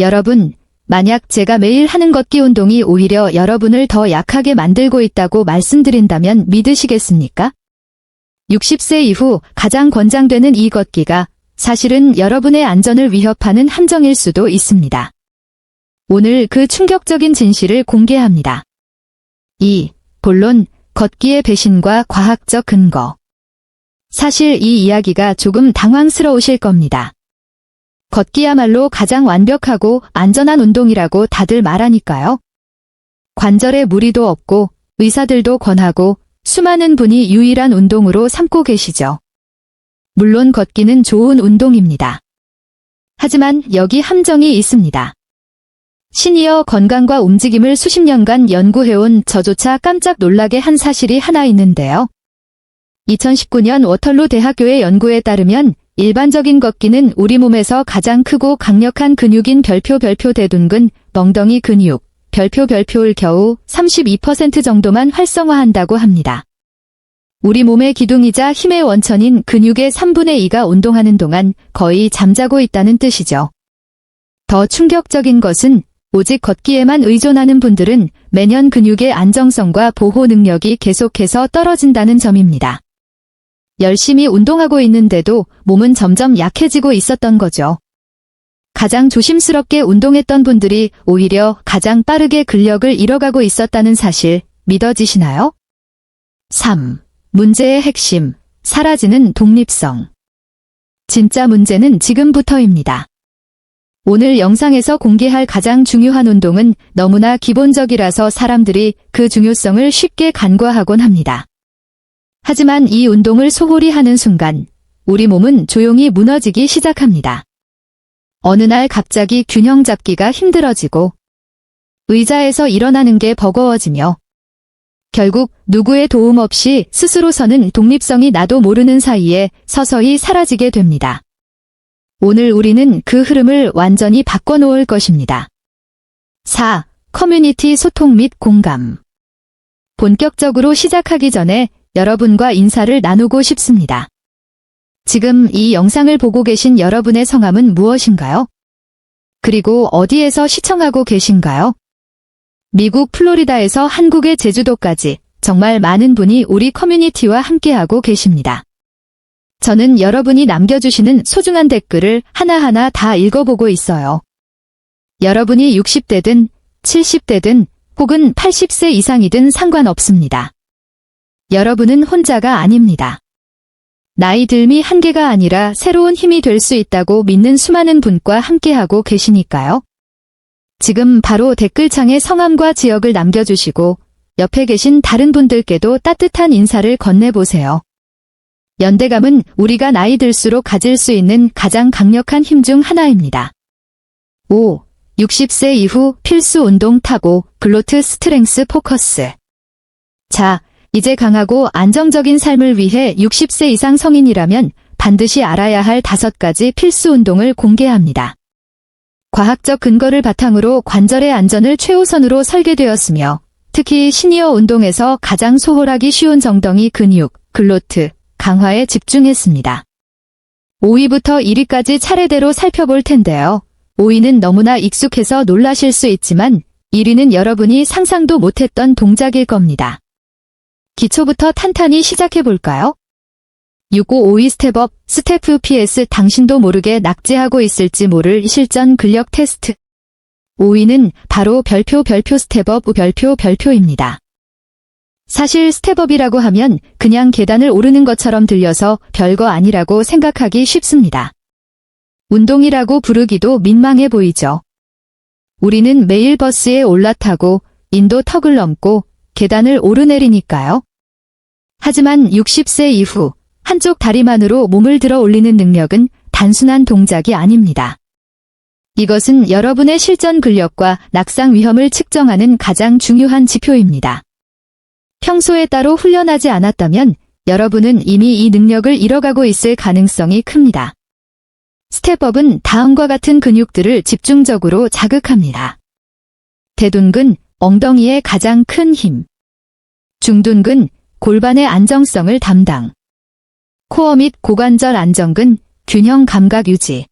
여러분, 만약 제가 매일 하는 걷기 운동이 오히려 여러분을 더 약하게 만들고 있다고 말씀드린다면 믿으시겠습니까? 60세 이후 가장 권장되는 이 걷기가 사실은 여러분의 안전을 위협하는 함정일 수도 있습니다. 오늘 그 충격적인 진실을 공개합니다. 2. 본론, 걷기의 배신과 과학적 근거. 사실 이 이야기가 조금 당황스러우실 겁니다. 걷기야말로 가장 완벽하고 안전한 운동이라고 다들 말하니까요. 관절에 무리도 없고 의사들도 권하고 수많은 분이 유일한 운동으로 삼고 계시죠. 물론 걷기는 좋은 운동입니다. 하지만 여기 함정이 있습니다. 시니어 건강과 움직임을 수십 년간 연구해온 저조차 깜짝 놀라게 한 사실이 하나 있는데요. 2019년 워털루 대학교의 연구에 따르면 일반적인 걷기는 우리 몸에서 가장 크고 강력한 근육인 별표 별표 대둔근, 멍덩이 근육, 별표 별표를 겨우 32% 정도만 활성화한다고 합니다. 우리 몸의 기둥이자 힘의 원천인 근육의 3분의 2가 운동하는 동안 거의 잠자고 있다는 뜻이죠. 더 충격적인 것은 오직 걷기에만 의존하는 분들은 매년 근육의 안정성과 보호 능력이 계속해서 떨어진다는 점입니다. 열심히 운동하고 있는데도 몸은 점점 약해지고 있었던 거죠. 가장 조심스럽게 운동했던 분들이 오히려 가장 빠르게 근력을 잃어가고 있었다는 사실 믿어지시나요? 3. 문제의 핵심, 사라지는 독립성. 진짜 문제는 지금부터입니다. 오늘 영상에서 공개할 가장 중요한 운동은 너무나 기본적이라서 사람들이 그 중요성을 쉽게 간과하곤 합니다. 하지만 이 운동을 소홀히 하는 순간 우리 몸은 조용히 무너지기 시작합니다. 어느 날 갑자기 균형 잡기가 힘들어지고 의자에서 일어나는 게 버거워지며 결국 누구의 도움 없이 스스로 서는 독립성이 나도 모르는 사이에 서서히 사라지게 됩니다. 오늘 우리는 그 흐름을 완전히 바꿔놓을 것입니다. 4. 커뮤니티 소통 및 공감. 본격적으로 시작하기 전에 여러분과 인사를 나누고 싶습니다. 지금 이 영상을 보고 계신 여러분의 성함은 무엇인가요? 그리고 어디에서 시청하고 계신가요? 미국 플로리다에서 한국의 제주도까지 정말 많은 분이 우리 커뮤니티와 함께하고 계십니다. 저는 여러분이 남겨주시는 소중한 댓글을 하나하나 다 읽어보고 있어요. 여러분이 60대든 70대든 혹은 80세 이상이든 상관없습니다. 여러분은 혼자가 아닙니다. 나이 들미 한계가 아니라 새로운 힘이 될 수 있다고 믿는 수많은 분과 함께하고 계시니까요. 지금 바로 댓글창에 성함과 지역을 남겨주시고 옆에 계신 다른 분들께도 따뜻한 인사를 건네보세요. 연대감은 우리가 나이 들수록 가질 수 있는 가장 강력한 힘 중 하나입니다. 5. 60세 이후 필수 운동 타고 글로트 스트렝스 포커스. 자, 이제 강하고 안정적인 삶을 위해 60세 이상 성인이라면 반드시 알아야 할 다섯 가지 필수 운동을 공개합니다. 과학적 근거를 바탕으로 관절의 안전을 최우선으로 설계되었으며 특히 시니어 운동에서 가장 소홀하기 쉬운 정덩이 근육, 글로트, 강화에 집중했습니다. 5위부터 1위까지 차례대로 살펴볼 텐데요. 5위는 너무나 익숙해서 놀라실 수 있지만 1위는 여러분이 상상도 못했던 동작일 겁니다. 기초부터 탄탄히 시작해 볼까요? 6552 스텝업, 스태프 PS 당신도 모르게 낙제하고 있을지 모를 실전 근력 테스트. 5위는 바로 별표 별표 스텝업 별표 별표입니다. 사실 스텝업이라고 하면 그냥 계단을 오르는 것처럼 들려서 별거 아니라고 생각하기 쉽습니다. 운동이라고 부르기도 민망해 보이죠. 우리는 매일 버스에 올라타고 인도 턱을 넘고 계단을 오르내리니까요. 하지만 60세 이후 한쪽 다리만으로 몸을 들어 올리는 능력은 단순한 동작이 아닙니다. 이것은 여러분의 실전 근력과 낙상 위험을 측정하는 가장 중요한 지표입니다. 평소에 따로 훈련하지 않았다면 여러분은 이미 이 능력을 잃어가고 있을 가능성이 큽니다. 스텝업은 다음과 같은 근육들을 집중적으로 자극합니다. 대둔근, 엉덩이의 가장 큰 힘. 중둔근, 골반의 안정성을 담당. 코어 및 고관절 안정근, 균형 감각 유지.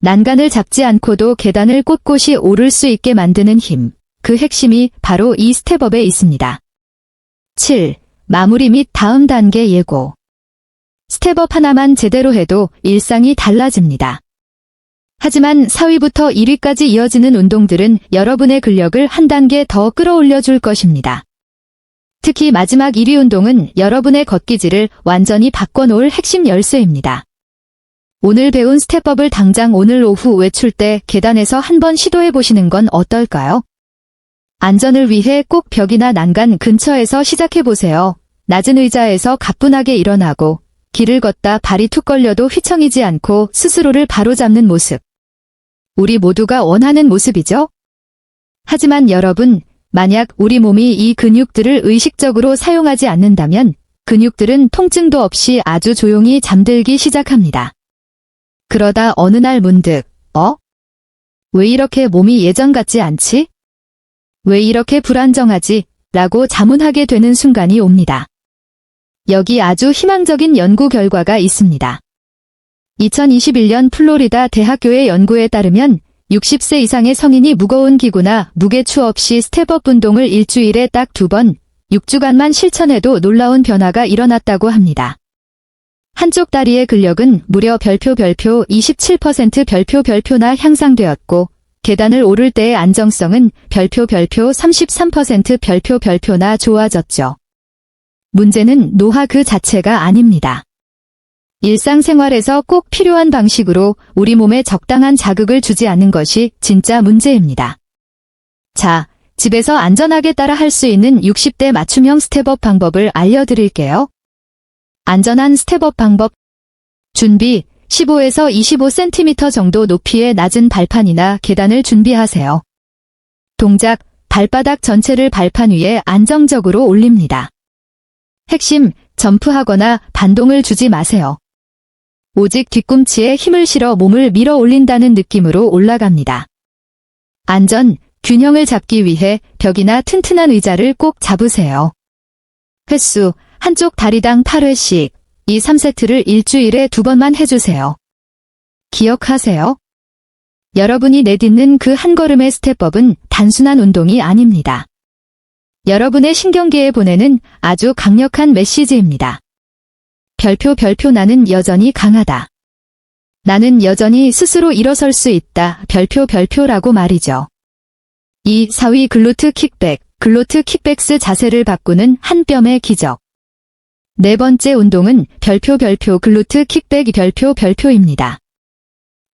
난간을 잡지 않고도 계단을 꼿꼿이 오를 수 있게 만드는 힘. 그 핵심이 바로 이 스텝업에 있습니다. 7. 마무리 및 다음 단계 예고. 스텝업 하나만 제대로 해도 일상이 달라집니다. 하지만 4위부터 1위까지 이어지는 운동들은 여러분의 근력을 한 단계 더 끌어올려 줄 것입니다. 특히 마지막 1위 운동은 여러분의 걷기질을 완전히 바꿔놓을 핵심 열쇠입니다. 오늘 배운 스텝업을 당장 오늘 오후 외출 때 계단에서 한번 시도해 보시는 건 어떨까요? 안전을 위해 꼭 벽이나 난간 근처에서 시작해 보세요. 낮은 의자에서 가뿐하게 일어나고 길을 걷다 발이 툭 걸려도 휘청이지 않고 스스로를 바로잡는 모습. 우리 모두가 원하는 모습이죠? 하지만 여러분, 만약 우리 몸이 이 근육들을 의식적으로 사용하지 않는다면 근육들은 통증도 없이 아주 조용히 잠들기 시작합니다. 그러다 어느 날 문득, 어? 왜 이렇게 몸이 예전 같지 않지? 왜 이렇게 불안정하지? 라고 자문하게 되는 순간이 옵니다. 여기 아주 희망적인 연구 결과가 있습니다. 2021년 플로리다 대학교의 연구에 따르면 60세 이상의 성인이 무거운 기구나 무게추 없이 스텝업 운동을 일주일에 딱 두 번, 6주간만 실천해도 놀라운 변화가 일어났다고 합니다. 한쪽 다리의 근력은 무려 별표 별표 27% 별표 별표나 향상되었고, 계단을 오를 때의 안정성은 별표 별표 33% 별표 별표나 좋아졌죠. 문제는 노화 그 자체가 아닙니다. 일상생활에서 꼭 필요한 방식으로 우리 몸에 적당한 자극을 주지 않는 것이 진짜 문제입니다. 자, 집에서 안전하게 따라 할 수 있는 60대 맞춤형 스텝업 방법을 알려드릴게요. 안전한 스텝업 방법. 준비, 15에서 25cm 정도 높이의 낮은 발판이나 계단을 준비하세요. 동작, 발바닥 전체를 발판 위에 안정적으로 올립니다. 핵심, 점프하거나 반동을 주지 마세요. 오직 뒤꿈치에 힘을 실어 몸을 밀어 올린다는 느낌으로 올라갑니다. 안전, 균형을 잡기 위해 벽이나 튼튼한 의자를 꼭 잡으세요. 횟수, 한쪽 다리당 8회씩, 이 3세트를 일주일에 두 번만 해주세요. 기억하세요. 여러분이 내딛는 그 한 걸음의 스텝업은 단순한 운동이 아닙니다. 여러분의 신경계에 보내는 아주 강력한 메시지입니다. 별표 별표 나는 여전히 강하다. 나는 여전히 스스로 일어설 수 있다. 별표 별표라고 말이죠. 이 4위 글루트 킥백, 글루트 킥백스 자세를 바꾸는 한 뼘의 기적. 네 번째 운동은 별표 별표 글루트 킥백 별표 별표입니다.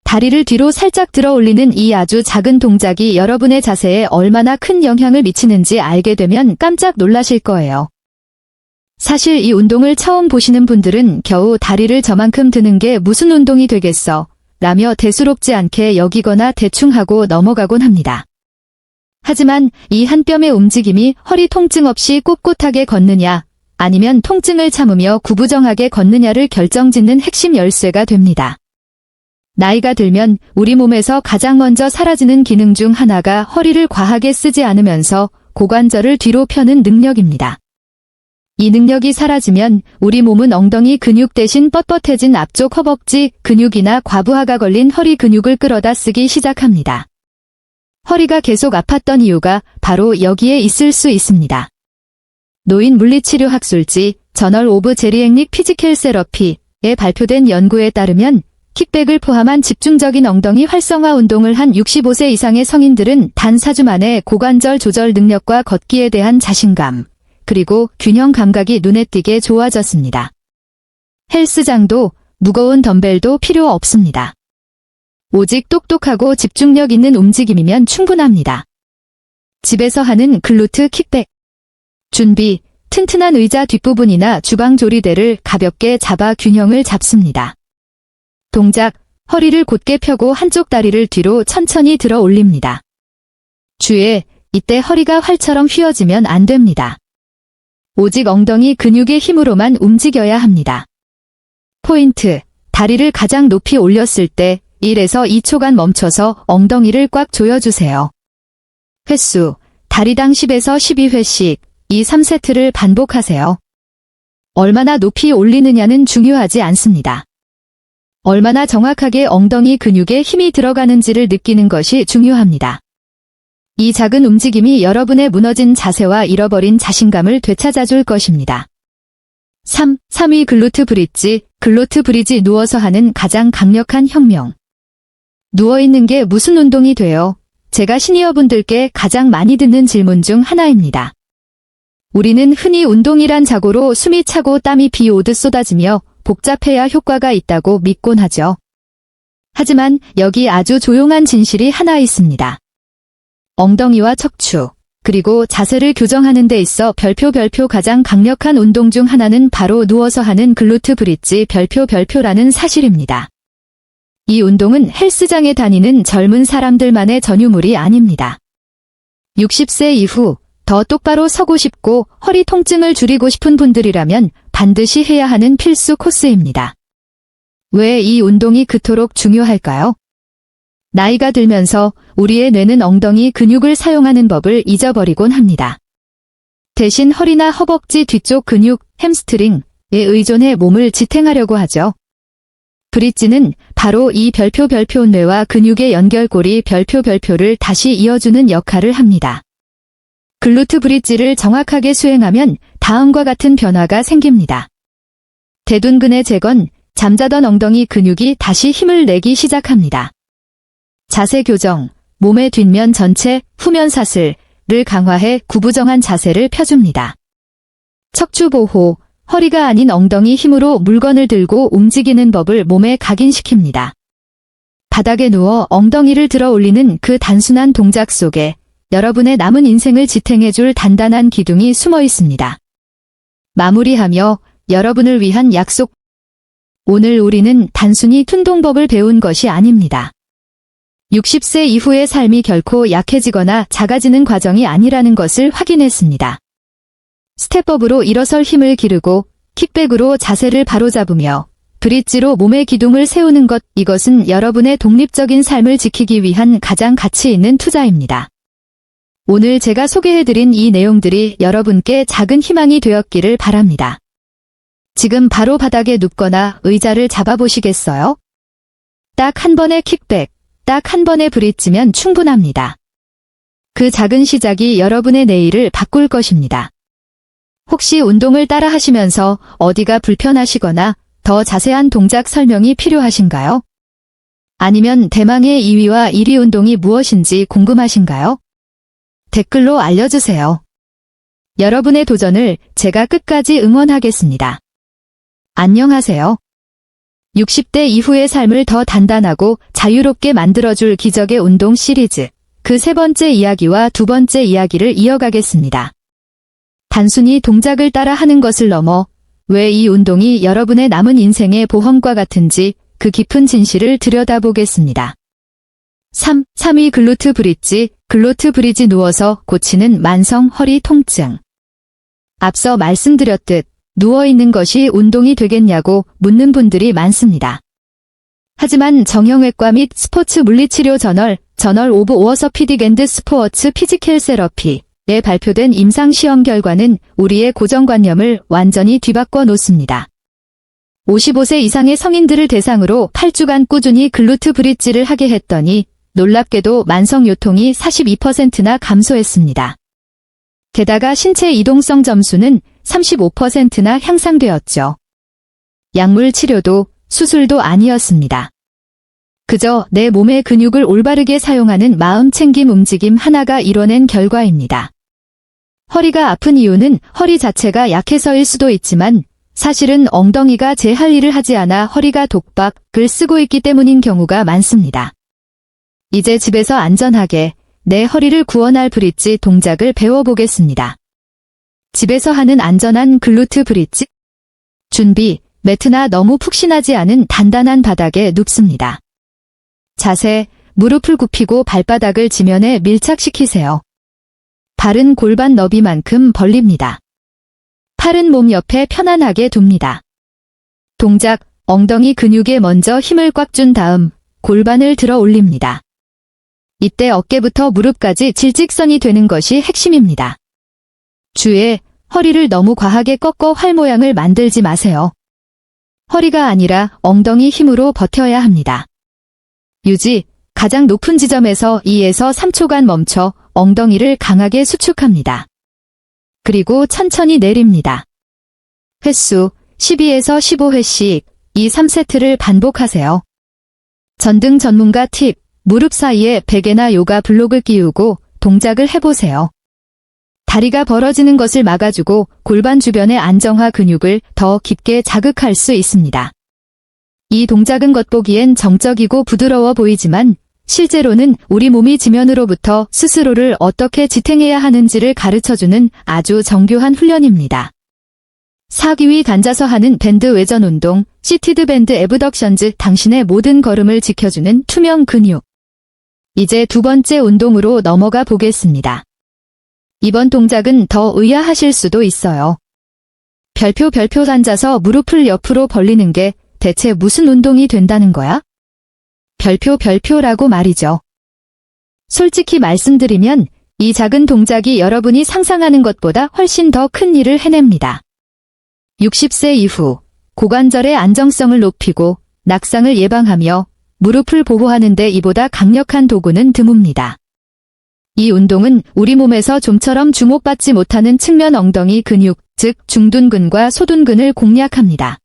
다리를 뒤로 살짝 들어 올리는 이 아주 작은 동작이 여러분의 자세에 얼마나 큰 영향을 미치는지 알게 되면 깜짝 놀라실 거예요. 사실 이 운동을 처음 보시는 분들은 겨우 다리를 저만큼 드는 게 무슨 운동이 되겠어 라며 대수롭지 않게 여기거나 대충 하고 넘어가곤 합니다. 하지만 이 한 뼘의 움직임이 허리 통증 없이 꼿꼿하게 걷느냐 아니면 통증을 참으며 구부정하게 걷느냐를 결정짓는 핵심 열쇠가 됩니다. 나이가 들면 우리 몸에서 가장 먼저 사라지는 기능 중 하나가 허리를 과하게 쓰지 않으면서 고관절을 뒤로 펴는 능력입니다. 이 능력이 사라지면 우리 몸은 엉덩이 근육 대신 뻣뻣해진 앞쪽 허벅지 근육이나 과부하가 걸린 허리 근육을 끌어다 쓰기 시작합니다. 허리가 계속 아팠던 이유가 바로 여기에 있을 수 있습니다. 노인 물리치료 학술지 저널 오브 제리앵릭 피지컬 세러피에 발표된 연구에 따르면 킥백을 포함한 집중적인 엉덩이 활성화 운동을 한 65세 이상의 성인들은 단 4주 만에 고관절 조절 능력과 걷기에 대한 자신감, 그리고 균형 감각이 눈에 띄게 좋아졌습니다. 헬스장도 무거운 덤벨도 필요 없습니다. 오직 똑똑하고 집중력 있는 움직임이면 충분합니다. 집에서 하는 글루트 킥백. 준비, 튼튼한 의자 뒷부분이나 주방 조리대를 가볍게 잡아 균형을 잡습니다. 동작, 허리를 곧게 펴고 한쪽 다리를 뒤로 천천히 들어 올립니다. 주의, 이때 허리가 활처럼 휘어지면 안 됩니다. 오직 엉덩이 근육의 힘으로만 움직여야 합니다. 포인트, 다리를 가장 높이 올렸을 때 1에서 2초간 멈춰서 엉덩이를 꽉 조여주세요. 횟수, 다리당 10에서 12회씩 이 3세트를 반복하세요. 얼마나 높이 올리느냐는 중요하지 않습니다. 얼마나 정확하게 엉덩이 근육에 힘이 들어가는지를 느끼는 것이 중요합니다. 이 작은 움직임이 여러분의 무너진 자세와 잃어버린 자신감을 되찾아 줄 것입니다. 3. 3위 글루트 브릿지, 글루트 브릿지 누워서 하는 가장 강력한 혁명. 누워있는 게 무슨 운동이 돼요? 제가 시니어분들께 가장 많이 듣는 질문 중 하나입니다. 우리는 흔히 운동이란 자고로 숨이 차고 땀이 비 오듯 쏟아지며 복잡해야 효과가 있다고 믿곤 하죠. 하지만 여기 아주 조용한 진실이 하나 있습니다. 엉덩이와 척추, 그리고 자세를 교정하는 데 있어 별표 별표 가장 강력한 운동 중 하나는 바로 누워서 하는 글루트 브릿지 별표 별표라는 사실입니다. 이 운동은 헬스장에 다니는 젊은 사람들만의 전유물이 아닙니다. 60세 이후 더 똑바로 서고 싶고 허리 통증을 줄이고 싶은 분들이라면 반드시 해야 하는 필수 코스입니다. 왜 이 운동이 그토록 중요할까요? 나이가 들면서 우리의 뇌는 엉덩이 근육을 사용하는 법을 잊어버리곤 합니다. 대신 허리나 허벅지 뒤쪽 근육, 햄스트링에 의존해 몸을 지탱하려고 하죠. 브릿지는 바로 이 별표 별표 뇌와 근육의 연결고리 별표 별표를 다시 이어주는 역할을 합니다. 글루트 브릿지를 정확하게 수행하면 다음과 같은 변화가 생깁니다. 대둔근의 재건, 잠자던 엉덩이 근육이 다시 힘을 내기 시작합니다. 자세 교정, 몸의 뒷면 전체, 후면 사슬을 강화해 구부정한 자세를 펴줍니다. 척추 보호, 허리가 아닌 엉덩이 힘으로 물건을 들고 움직이는 법을 몸에 각인시킵니다. 바닥에 누워 엉덩이를 들어 올리는 그 단순한 동작 속에 여러분의 남은 인생을 지탱해줄 단단한 기둥이 숨어 있습니다. 마무리하며 여러분을 위한 약속. 오늘 우리는 단순히 툰동법을 배운 것이 아닙니다. 60세 이후의 삶이 결코 약해지거나 작아지는 과정이 아니라는 것을 확인했습니다. 스텝업으로 일어설 힘을 기르고 킥백으로 자세를 바로잡으며 브릿지로 몸의 기둥을 세우는 것 이것은 여러분의 독립적인 삶을 지키기 위한 가장 가치 있는 투자입니다. 오늘 제가 소개해드린 이 내용들이 여러분께 작은 희망이 되었기를 바랍니다. 지금 바로 바닥에 눕거나 의자를 잡아보시겠어요? 딱 한 번의 킥백, 딱 한 번의 브릿지면 충분합니다. 그 작은 시작이 여러분의 내일을 바꿀 것입니다. 혹시 운동을 따라 하시면서 어디가 불편하시거나 더 자세한 동작 설명이 필요하신가요? 아니면 대망의 2위와 1위 운동이 무엇인지 궁금하신가요? 댓글로 알려주세요. 여러분의 도전을 제가 끝까지 응원하겠습니다. 안녕하세요. 60대 이후의 삶을 더 단단하고 자유롭게 만들어줄 기적의 운동 시리즈 그 세 번째 이야기와 두 번째 이야기를 이어가겠습니다. 단순히 동작을 따라 하는 것을 넘어 왜 이 운동이 여러분의 남은 인생의 보험과 같은지 그 깊은 진실을 들여다보겠습니다. 3. 3위 글루트 브릿지, 글루트 브릿지 누워서 고치는 만성 허리 통증. 앞서 말씀드렸듯 누워있는 것이 운동이 되겠냐고 묻는 분들이 많습니다. 하지만 정형외과 및 스포츠 물리치료 저널, 저널 오브 오어서피딕 앤드 스포어츠 피지컬 세러피에 발표된 임상시험 결과는 우리의 고정관념을 완전히 뒤바꿔 놓습니다. 55세 이상의 성인들을 대상으로 8주간 꾸준히 글루트 브릿지를 하게 했더니 놀랍게도 만성 요통이 42%나 감소했습니다. 게다가 신체 이동성 점수는 35%나 향상되었죠. 약물 치료도 수술도 아니었습니다. 그저 내 몸의 근육을 올바르게 사용하는 마음 챙김 움직임 하나가 이뤄낸 결과입니다. 허리가 아픈 이유는 허리 자체가 약해서일 수도 있지만 사실은 엉덩이가 제 할 일을 하지 않아 허리가 독박을 쓰고 있기 때문인 경우가 많습니다. 이제 집에서 안전하게 내 허리를 구원할 브릿지 동작을 배워보겠습니다. 집에서 하는 안전한 글루트 브릿지 준비, 매트나 너무 푹신하지 않은 단단한 바닥에 눕습니다. 자세, 무릎을 굽히고 발바닥을 지면에 밀착시키세요. 발은 골반 너비만큼 벌립니다. 팔은 몸 옆에 편안하게 둡니다. 동작, 엉덩이 근육에 먼저 힘을 꽉 준 다음 골반을 들어 올립니다. 이때 어깨부터 무릎까지 질직선이 되는 것이 핵심입니다. 주에 허리를 너무 과하게 꺾어 활 모양을 만들지 마세요. 허리가 아니라 엉덩이 힘으로 버텨야 합니다. 유지, 가장 높은 지점에서 2에서 3초간 멈춰 엉덩이를 강하게 수축합니다. 그리고 천천히 내립니다. 횟수 12에서 15회씩 이 3세트를 반복하세요. 전등 전문가 팁, 무릎 사이에 베개나 요가 블록을 끼우고 동작을 해보세요. 다리가 벌어지는 것을 막아주고 골반 주변의 안정화 근육을 더 깊게 자극할 수 있습니다. 이 동작은 겉보기엔 정적이고 부드러워 보이지만 실제로는 우리 몸이 지면으로부터 스스로를 어떻게 지탱해야 하는지를 가르쳐주는 아주 정교한 훈련입니다. 사기 위 앉아서 하는 밴드 외전 운동, 시티드 밴드 에브덕션즈 당신의 모든 걸음을 지켜주는 투명 근육. 이제 두 번째 운동으로 넘어가 보겠습니다. 이번 동작은 더 의아하실 수도 있어요. 별표 별표 앉아서 무릎을 옆으로 벌리는 게 대체 무슨 운동이 된다는 거야? 별표 별표라고 말이죠. 솔직히 말씀드리면 이 작은 동작이 여러분이 상상하는 것보다 훨씬 더 큰 일을 해냅니다. 60세 이후 고관절의 안정성을 높이고 낙상을 예방하며 무릎을 보호하는데 이보다 강력한 도구는 드뭅니다. 이 운동은 우리 몸에서 좀처럼 주목받지 못하는 측면 엉덩이 근육, 즉 중둔근과 소둔근을 공략합니다.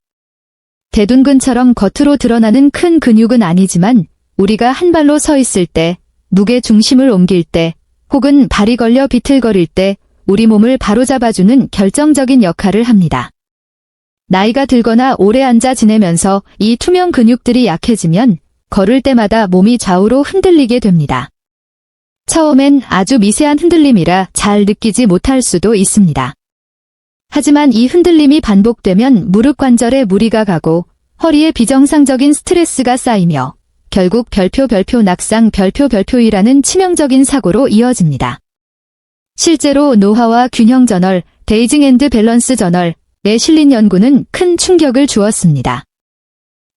대둔근처럼 겉으로 드러나는 큰 근육은 아니지만 우리가 한 발로 서 있을 때, 무게 중심을 옮길 때, 혹은 발이 걸려 비틀거릴 때 우리 몸을 바로잡아주는 결정적인 역할을 합니다. 나이가 들거나 오래 앉아 지내면서 이 투명 근육들이 약해지면 걸을 때마다 몸이 좌우로 흔들리게 됩니다. 처음엔 아주 미세한 흔들림이라 잘 느끼지 못할 수도 있습니다. 하지만 이 흔들림이 반복되면 무릎 관절에 무리가 가고 허리에 비정상적인 스트레스가 쌓이며 결국 별표 별표 낙상 별표 별표이라는 치명적인 사고로 이어집니다. 실제로 노화와 균형 저널, 데이징 앤드 밸런스 저널에 실린 연구는 큰 충격을 주었습니다.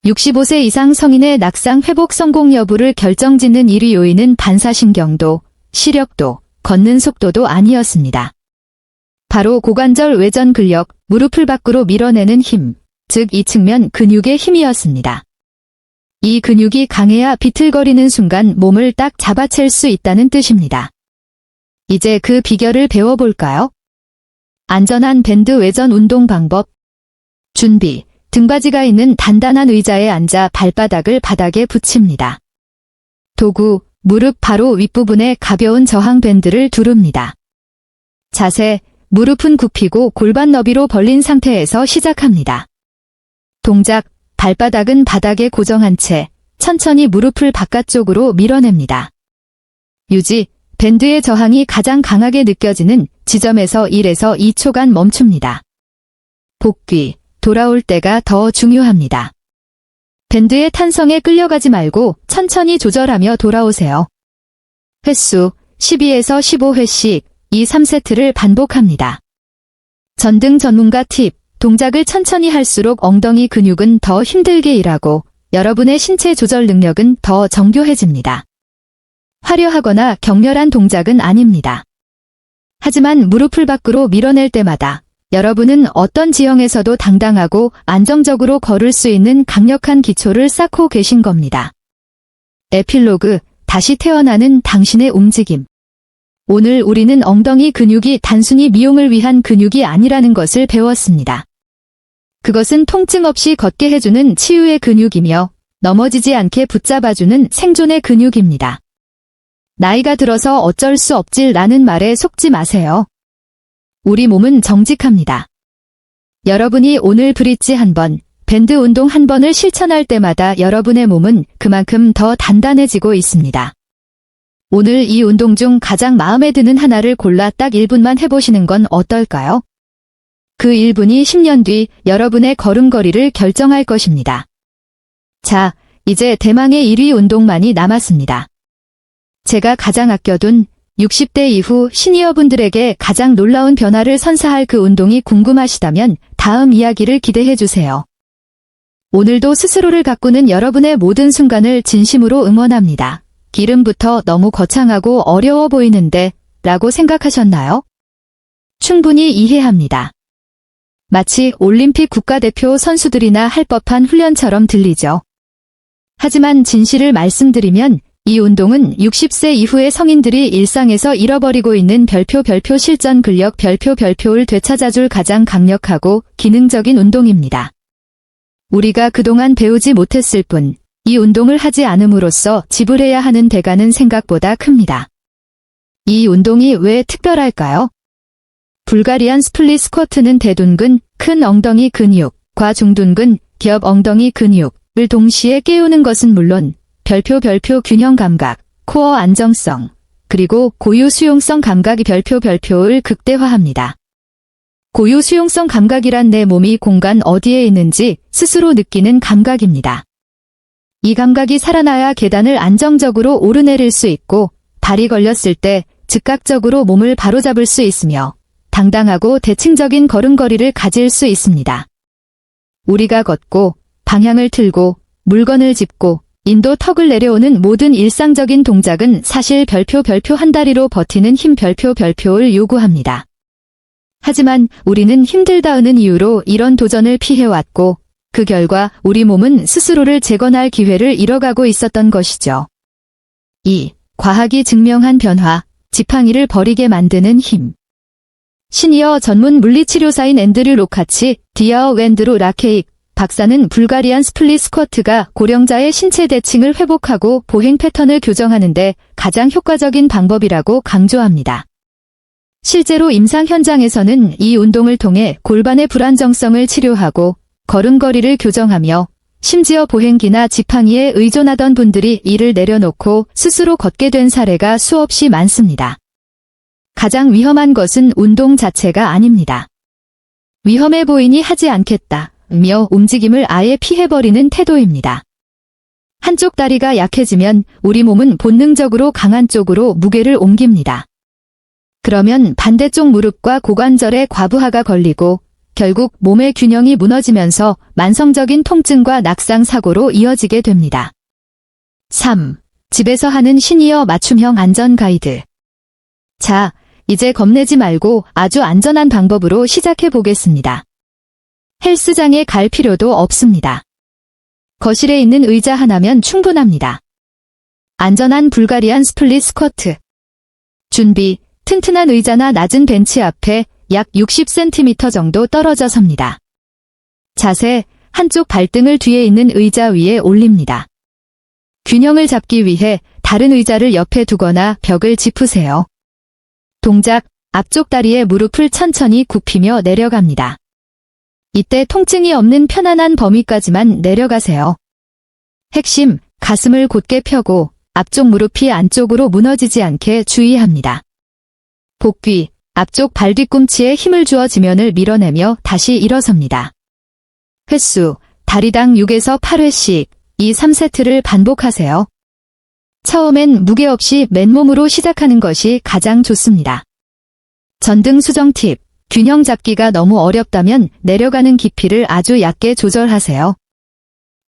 65세 이상 성인의 낙상 회복 성공 여부를 결정짓는 1위 요인은 반사신경도, 시력도, 걷는 속도도 아니었습니다. 바로 고관절 외전 근력, 무릎을 밖으로 밀어내는 힘, 즉 이 측면 근육의 힘이었습니다. 이 근육이 강해야 비틀거리는 순간 몸을 딱 잡아챌 수 있다는 뜻입니다. 이제 그 비결을 배워볼까요? 안전한 밴드 외전 운동 방법. 준비. 등받이가 있는 단단한 의자에 앉아 발바닥을 바닥에 붙입니다. 도구, 무릎 바로 윗부분에 가벼운 저항 밴드를 두릅니다. 자세, 무릎은 굽히고 골반 너비로 벌린 상태에서 시작합니다. 동작, 발바닥은 바닥에 고정한 채 천천히 무릎을 바깥쪽으로 밀어냅니다. 유지, 밴드의 저항이 가장 강하게 느껴지는 지점에서 1에서 2초간 멈춥니다. 복귀, 돌아올 때가 더 중요합니다. 밴드의 탄성에 끌려가지 말고 천천히 조절하며 돌아오세요. 횟수 12에서 15회씩 이 3세트를 반복합니다. 전등 전문가 팁, 동작을 천천히 할수록 엉덩이 근육은 더 힘들게 일하고 여러분의 신체 조절 능력은 더 정교해집니다. 화려하거나 격렬한 동작은 아닙니다. 하지만 무릎을 밖으로 밀어낼 때마다 여러분은 어떤 지형에서도 당당하고 안정적으로 걸을 수 있는 강력한 기초를 쌓고 계신 겁니다. 에필로그, 다시 태어나는 당신의 움직임. 오늘 우리는 엉덩이 근육이 단순히 미용을 위한 근육이 아니라는 것을 배웠습니다. 그것은 통증 없이 걷게 해주는 치유의 근육이며 넘어지지 않게 붙잡아주는 생존의 근육입니다. 나이가 들어서 어쩔 수 없질라는 말에 속지 마세요. 우리 몸은 정직합니다. 여러분이 오늘 브릿지 한 번, 밴드 운동 한 번을 실천할 때마다 여러분의 몸은 그만큼 더 단단해지고 있습니다. 오늘 이 운동 중 가장 마음에 드는 하나를 골라 딱 1분만 해보시는 건 어떨까요? 그 1분이 10년 뒤 여러분의 걸음걸이를 결정할 것입니다. 자, 이제 대망의 1위 운동만이 남았습니다. 제가 가장 아껴둔 60대 이후 시니어분들에게 가장 놀라운 변화를 선사할 그 운동이 궁금하시다면 다음 이야기를 기대해 주세요. 오늘도 스스로를 가꾸는 여러분의 모든 순간을 진심으로 응원합니다. 기름부터 너무 거창하고 어려워 보이는데 라고 생각하셨나요? 충분히 이해합니다. 마치 올림픽 국가대표 선수들이나 할 법한 훈련처럼 들리죠. 하지만 진실을 말씀드리면 이 운동은 60세 이후의 성인들이 일상에서 잃어버리고 있는 별표 별표 실전 근력 별표 별표를 되찾아줄 가장 강력하고 기능적인 운동입니다. 우리가 그동안 배우지 못했을 뿐, 이 운동을 하지 않음으로써 지불해야 하는 대가는 생각보다 큽니다. 이 운동이 왜 특별할까요? 불가리안 스플릿 스쿼트는 대둔근, 큰 엉덩이 근육 과 중둔근, 기업 엉덩이 근육을 동시에 깨우는 것은 물론 별표 별표 균형 감각, 코어 안정성, 그리고 고유 수용성 감각이 별표 별표를 극대화합니다. 고유 수용성 감각이란 내 몸이 공간 어디에 있는지 스스로 느끼는 감각입니다. 이 감각이 살아나야 계단을 안정적으로 오르내릴 수 있고 발이 걸렸을 때 즉각적으로 몸을 바로잡을 수 있으며 당당하고 대칭적인 걸음걸이를 가질 수 있습니다. 우리가 걷고 방향을 틀고 물건을 짚고 인도 턱을 내려오는 모든 일상적인 동작은 사실 별표 별표 한 다리로 버티는 힘 별표 별표를 요구합니다. 하지만 우리는 힘들다는 이유로 이런 도전을 피해왔고 그 결과 우리 몸은 스스로를 재건할 기회를 잃어가고 있었던 것이죠. 2. 과학이 증명한 변화, 지팡이를 버리게 만드는 힘. 시니어 전문 물리치료사인 앤드류 로카치, 디아어 웬드로 라케익, 박사는 불가리안 스플릿 스쿼트가 고령자의 신체 대칭을 회복하고 보행 패턴을 교정하는데 가장 효과적인 방법이라고 강조합니다. 실제로 임상 현장에서는 이 운동을 통해 골반의 불안정성을 치료하고 걸음걸이를 교정하며 심지어 보행기나 지팡이에 의존하던 분들이 이를 내려놓고 스스로 걷게 된 사례가 수없이 많습니다. 가장 위험한 것은 운동 자체가 아닙니다. 위험해 보이니 하지 않겠다. 며 움직임을 아예 피해버리는 태도입니다. 한쪽 다리가 약해지면 우리 몸은 본능적으로 강한 쪽으로 무게를 옮깁니다. 그러면 반대쪽 무릎과 고관절에 과부하가 걸리고 결국 몸의 균형이 무너지면서 만성적인 통증과 낙상 사고로 이어지게 됩니다. 3. 집에서 하는 시니어 맞춤형 안전 가이드. 자, 이제 겁내지 말고 아주 안전한 방법으로 시작해 보겠습니다. 헬스장에 갈 필요도 없습니다. 거실에 있는 의자 하나면 충분합니다. 안전한 불가리안 스플릿 스쿼트. 준비, 튼튼한 의자나 낮은 벤치 앞에 약 60cm 정도 떨어져 섭니다. 자세, 한쪽 발등을 뒤에 있는 의자 위에 올립니다. 균형을 잡기 위해 다른 의자를 옆에 두거나 벽을 짚으세요. 동작, 앞쪽 다리에 무릎을 천천히 굽히며 내려갑니다. 이때 통증이 없는 편안한 범위까지만 내려가세요. 핵심, 가슴을 곧게 펴고 앞쪽 무릎이 안쪽으로 무너지지 않게 주의합니다. 복귀, 앞쪽 발 뒤꿈치에 힘을 주어 지면을 밀어내며 다시 일어섭니다. 횟수, 다리당 6에서 8회씩 이 3세트를 반복하세요. 처음엔 무게 없이 맨몸으로 시작하는 것이 가장 좋습니다. 전등 수정 팁, 균형 잡기가 너무 어렵다면 내려가는 깊이를 아주 얕게 조절하세요.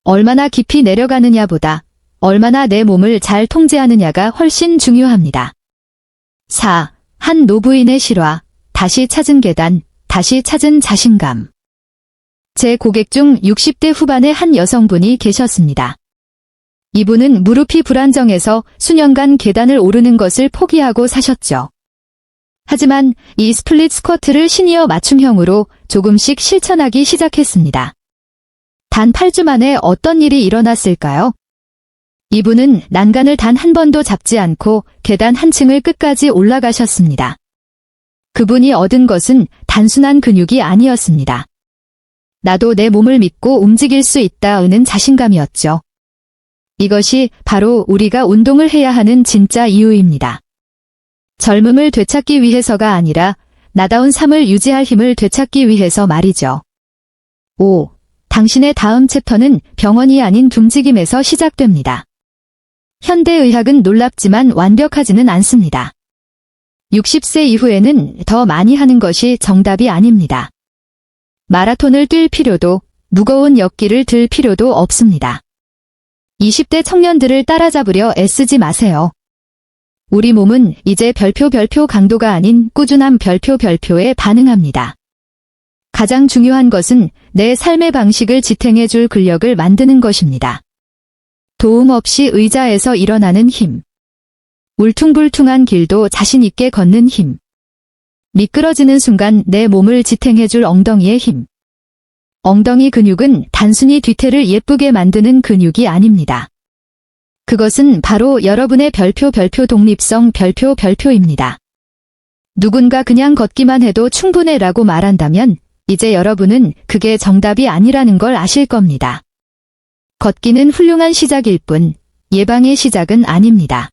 얼마나 깊이 내려가느냐보다 얼마나 내 몸을 잘 통제하느냐가 훨씬 중요합니다. 4. 한 노부인의 실화, 다시 찾은 계단, 다시 찾은 자신감. 제 고객 중 60대 후반의 한 여성분이 계셨습니다. 이분은 무릎이 불안정해서 수년간 계단을 오르는 것을 포기하고 사셨죠. 하지만 이 스플릿 스쿼트를 시니어 맞춤형으로 조금씩 실천하기 시작했습니다. 단 8주 만에 어떤 일이 일어났을까요? 이분은 난간을 단 한 번도 잡지 않고 계단 한 층을 끝까지 올라가셨습니다. 그분이 얻은 것은 단순한 근육이 아니었습니다. 나도 내 몸을 믿고 움직일 수 있다는 자신감이었죠. 이것이 바로 우리가 운동을 해야 하는 진짜 이유입니다. 젊음을 되찾기 위해서가 아니라 나다운 삶을 유지할 힘을 되찾기 위해서 말이죠. 5. 당신의 다음 챕터는 병원이 아닌 둠직임에서 시작됩니다. 현대의학은 놀랍지만 완벽하지는 않습니다. 60세 이후에는 더 많이 하는 것이 정답이 아닙니다. 마라톤을 뛸 필요도 무거운 역기를 들 필요도 없습니다. 20대 청년들을 따라잡으려 애쓰지 마세요. 우리 몸은 이제 별표 별표 강도가 아닌 꾸준한 별표 별표에 반응합니다. 가장 중요한 것은 내 삶의 방식을 지탱해 줄 근력을 만드는 것입니다. 도움 없이 의자에서 일어나는 힘. 울퉁불퉁한 길도 자신 있게 걷는 힘. 미끄러지는 순간 내 몸을 지탱해 줄 엉덩이의 힘. 엉덩이 근육은 단순히 뒤태를 예쁘게 만드는 근육이 아닙니다. 그것은 바로 여러분의 별표 별표 독립성 별표 별표입니다. 누군가 그냥 걷기만 해도 충분해 라고 말한다면 이제 여러분은 그게 정답이 아니라는 걸 아실 겁니다. 걷기는 훌륭한 시작일 뿐 예방의 시작은 아닙니다.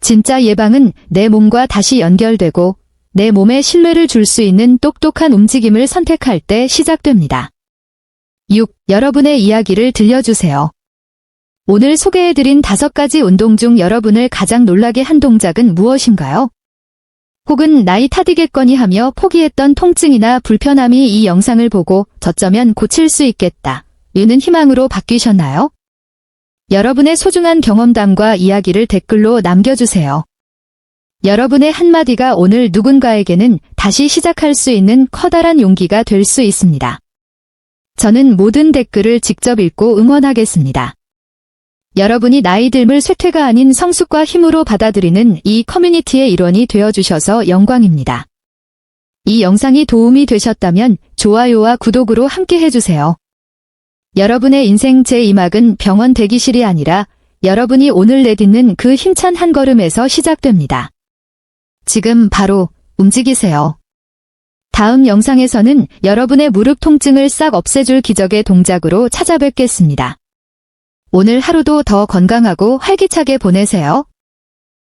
진짜 예방은 내 몸과 다시 연결되고 내 몸에 신뢰를 줄 수 있는 똑똑한 움직임을 선택할 때 시작됩니다. 6. 여러분의 이야기를 들려주세요. 오늘 소개해드린 다섯 가지 운동 중 여러분을 가장 놀라게 한 동작은 무엇인가요? 혹은 나이 탓이겠거니 하며 포기했던 통증이나 불편함이 이 영상을 보고 저쩌면 고칠 수 있겠다. 유는 희망으로 바뀌셨나요? 여러분의 소중한 경험담과 이야기를 댓글로 남겨주세요. 여러분의 한마디가 오늘 누군가에게는 다시 시작할 수 있는 커다란 용기가 될 수 있습니다. 저는 모든 댓글을 직접 읽고 응원하겠습니다. 여러분이 나이 들물 쇠퇴가 아닌 성숙과 힘으로 받아들이는 이 커뮤니티의 일원이 되어주셔서 영광입니다. 이 영상이 도움이 되셨다면 좋아요와 구독으로 함께 해주세요. 여러분의 인생 제2막은 병원 대기실이 아니라 여러분이 오늘 내딛는 그 힘찬 한 걸음에서 시작됩니다. 지금 바로 움직이세요. 다음 영상에서는 여러분의 무릎 통증을 싹 없애줄 기적의 동작으로 찾아뵙겠습니다. 오늘 하루도 더 건강하고 활기차게 보내세요.